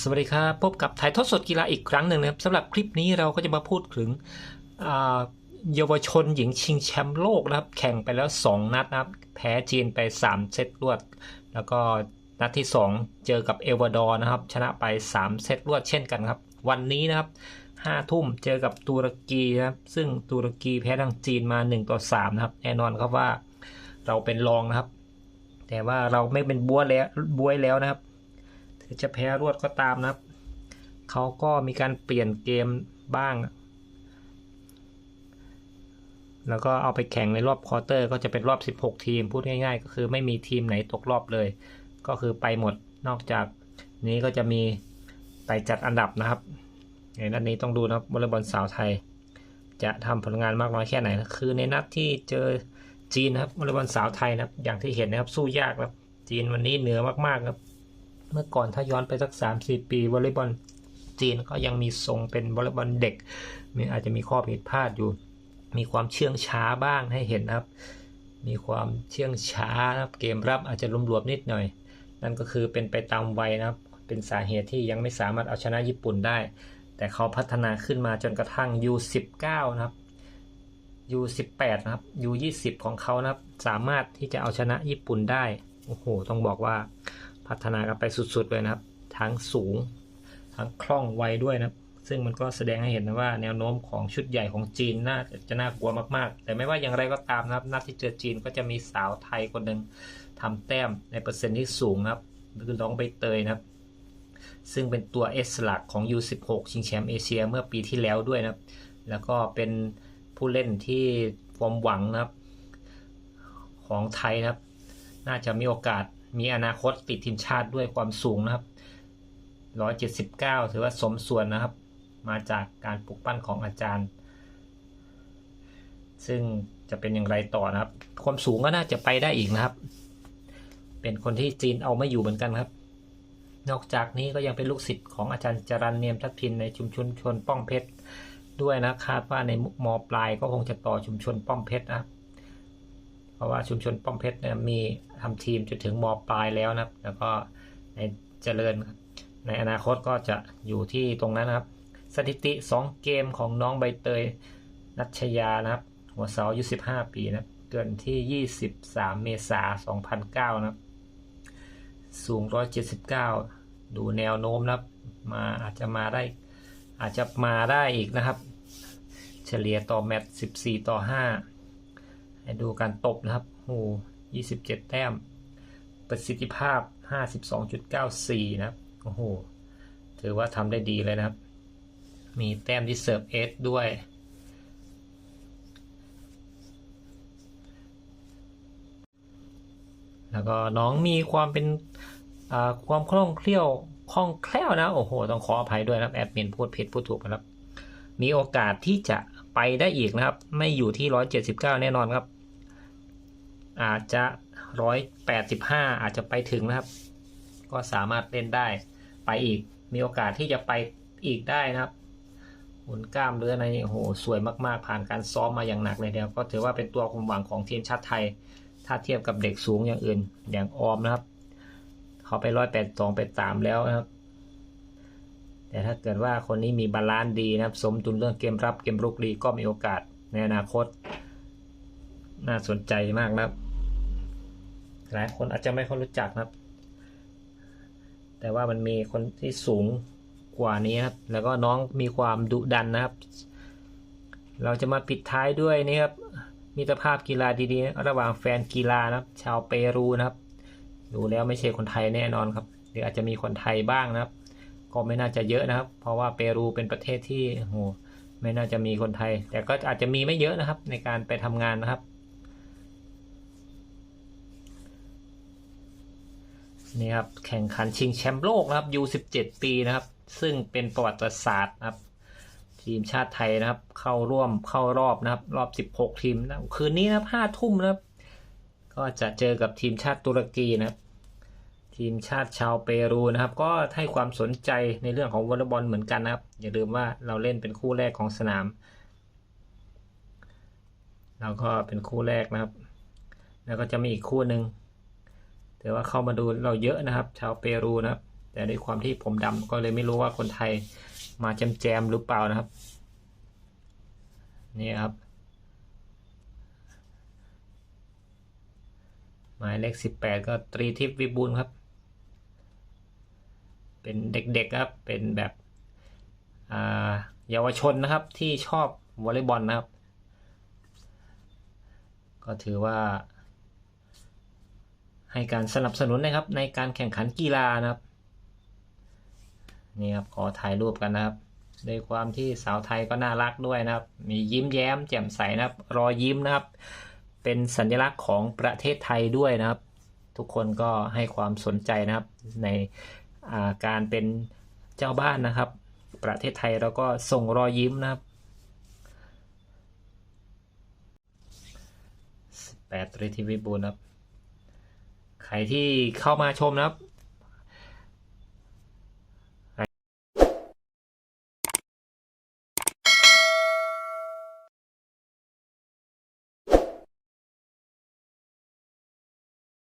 สวัสดีครับ พบกับถ่ายทอดสดกีฬาอีกครั้งหนึ่งนะครับสำหรับคลิปนี้เราก็จะมาพูดถึงเยาวชนหญิงชิงแชมป์โลกนะครับ แข่งไปแล้ว 2 นัดนะครับ แพ้จีนไป 3 เซตรวด แล้วก็นัดที่ 2 เจอกับเอลวาดอร์นะครับ ชนะไป 3 เซตรวดเช่นกันครับ วันนี้นะครับ5ทุ่มเจอกับตุรกีนะครับ ซึ่งตุรกีแพ้ทางจีนมา 1 ต่อ 3 นะครับ แน่นอนครับว่าเราเป็นรองนะครับ แต่ว่าเราไม่เป็นบัวแล้วบวยแล้วนะครับ ถึงจะแพ้รวดก็ตามนะครับ เขาก็มีการเปลี่ยนเกมบ้าง แล้วก็เอาไปแข่งในรอบควอเตอร์ ก็จะเป็นรอบ 16 ทีม พูดง่าย ๆ ก็คือไม่มีทีมไหนตกรอบเลย ก็คือไปหมด นอกจากนี้ก็จะมีไปจัดอันดับนะครับในนัดนี้ต้องดูนะครับวอลเลย์บอลสาวไทย จะทำผลงานมากน้อยแค่ไหน คือในนัดที่เจอจีนนะครับวอลเลย์บอลสาวไทยนะครับ อย่างที่เห็นนะครับสู้ยากครับ จีนวันนี้เหนือมากๆครับ เมื่อก่อนถ้าย้อนไปสัก 3 4 ปีวอลเลย์บอลจีนก็ยังมีทรงเป็นวอลเลย์บอลเด็กมีอาจจะมีข้อผิดพลาดอยู่ มีความเชื่องช้าบ้างให้เห็นนะครับ มีความเชื่องช้านะครับเกมรับอาจจะรวมๆนิดหน่อย นั่นก็คือเป็นไปตามวัยนะครับ เป็นสาเหตุที่ยังไม่สามารถเอาชนะญี่ปุ่นได้ แต่เขาพัฒนาขึ้นมาจนกระทั่ง U19 นะครับ U18 นะครับ U20 ของเขานะครับสามารถที่จะเอาชนะญี่ปุ่นได้โอ้โหต้องบอกว่า พัฒนากันไปสุดๆเลยนะครับ ทั้งสูง ทั้งคล่องไวด้วยนะครับ ซึ่งมันก็แสดงให้เห็นนะว่าแนวโน้มของชุดใหญ่ของจีนน่าจะน่ากลัวมากๆ แต่ไม่ว่าอย่างไรก็ตามนะครับ นัดที่เจอจีนก็จะมีสาวไทยคนหนึ่งทำแต้มในเปอร์เซ็นต์ที่สูงนะครับคือน้องใบเตยนะครับซึ่งเป็นตัวเอสหลักของ U16 ชิงแชมป์เอเชียเมื่อปีที่แล้วด้วยนะครับ แล้วก็เป็นผู้เล่นที่ความหวังนะครับ ของไทยนะครับ น่าจะมีโอกาส มีอนาคตติดทีมชาติด้วยความสูงนะครับ179ถือว่าสมส่วนนะครับ มาจากการปลุกปั้นของอาจารย์ ซึ่งจะเป็นอย่างไรต่อนะครับ ความสูงก็น่าจะไปได้อีกนะครับ เป็นคนที่จีนเอาไม่อยู่เหมือนกันครับ นอกจากนี้ก็ยังเป็นลูกศิษย์ของอาจารย์จรันเนียมทัพทินในชุมชนชนป้องเพชรด้วยนะคาดว่าในมปลายก็คงจะต่อชุมชนป้อมเพชรนะครับ ราะว่าชุมชนป้อมเพชรเนี่ยมีทำทีมจนถึงมปลายแล้วนะครับ แล้วก็ในเจริญในอนาคตก็จะอยู่ที่ตรงนั้นนะครับ สถิติ 2 เกมของน้องใบเตยนัชยานะครับ หัวเสาอายุ15 ปีนะเกิดที่ 23 เมษายน 2009 นะครับ สูง 179 ดูแนวโน้มนะครับ มาอาจจะมาได้อาจจะมาได้อีกนะครับ เฉลี่ยต่อแมตช์14 ต่อ 5 ให้ดูการตบนะครับโอ้27แต้ม ประสิทธิภาพ52.94นะครับ โอ้โห ถือว่าทำได้ดีเลยนะครับ มีแต้มที่เสิร์ฟเอสด้วย แล้วก็น้องมีความเป็นความคล่องเคลี้ยวคล่องแคล่วนะ โอ้โห ต้องขออภัยด้วยนะครับ แอดมินพูดผิดพูดถูกนะครับ มีโอกาสที่จะ ไปได้อีกนะครับ ไม่อยู่ที่ 179 แน่นอนครับ อาจจะ 185 อาจจะไปถึงนะครับ ก็สามารถเล่นได้ไปอีกมีโอกาสที่จะไปอีกได้นะครับหุ่นกล้ามเนื้อในโอ้โหสวยมากๆ ผ่านการซ้อมมาอย่างหนักเลยเดียวก็ถือว่าเป็นตัวความหวังของทีมชาติไทย ถ้าเทียบกับเด็กสูงอย่างอื่น อย่างออมนะครับ เขาไปร้อยแปดสองแปสามแล้วนะครับ แต่ถ้าเกิดว่าคนนี้มีบาลานซ์ดีนะครับ สมดุลเรื่องเกมรับเกมรุกดีก็มีโอกาสในอนาคต น่าสนใจมากนะครับ หลายคนอาจจะไม่ค่อยรู้จักนะครับ แต่ว่ามันมีคนที่สูงกว่านี้ครับ แล้วก็น้องมีความดุดันนะครับ เราจะมาปิดท้ายด้วยนี่ครับมิตรภาพกีฬาดีๆ ระหว่างแฟนกีฬานะครับ ชาวเปรูนะครับ ดูแล้วไม่ใช่คนไทยแน่นอนครับ หรืออาจจะมีคนไทยบ้างนะครับ ก็ไม่น่าจะเยอะนะครับ เพราะว่าเปรูเป็นประเทศที่โหไม่น่าจะมีคนไทย แต่ก็อาจจะมีไม่เยอะนะครับ ในการไปทำงานนะครับนี่ครับแข่งขันชิงแชมป์โลกนะครับ U17 ปีนะครับ ซึ่งเป็นประวัติศาสตร์นะครับ ทีมชาติไทยนะครับ เข้าร่วมเข้ารอบนะครับ รอบ 16 ทีมนะคืนนี้นะครับ5ทุ่มนะครับ ก็จะเจอกับทีมชาติตุรกีนะครับ ทีมชาติชาวเปรูนะครับ ก็ให้ความสนใจในเรื่องของวอลเลย์บอลเหมือนกันนะครับ อย่าลืมว่าเราเล่นเป็นคู่แรกของสนามเราก็เป็นคู่แรกนะครับ แล้วก็จะมีอีกคู่หนึ่งแต่ว่าเข้ามาดูเราเยอะนะครับ ชาวเปรูนะครับ แต่ด้วยความที่ผมดำก็เลยไม่รู้ว่าคนไทยมาแจมแจมๆหรือเปล่านะครับ นี่ครับหมายเลขสิบแปดก็ตรีทิพย์วิบูลครับ เป็นเด็กๆครับ เป็นแบบเยาวชนนะครับที่ชอบวอลเลย์บอลนะครับ ก็ถือว่า ให้การสนับสนุนนะครับ ในการแข่งขันกีฬานะครับนี่ครับขอถ่ายรูปกันนะครับด้วยความที่สาวไทยก็น่ารักด้วยนะครับ มียิ้มแย้มแจ่มใสนะครับ รอยยิ้มนะครับ เป็นสัญลักษณ์ของประเทศไทยด้วยนะครับ ทุกคนก็ให้ความสนใจนะครับใน การเป็นเจ้าบ้านนะครับ ประเทศไทยเราก็ส่งรอยยิ้มนะครับ18ตรีทีวีบูลนะครับ ใครที่เข้ามาชมนะครับ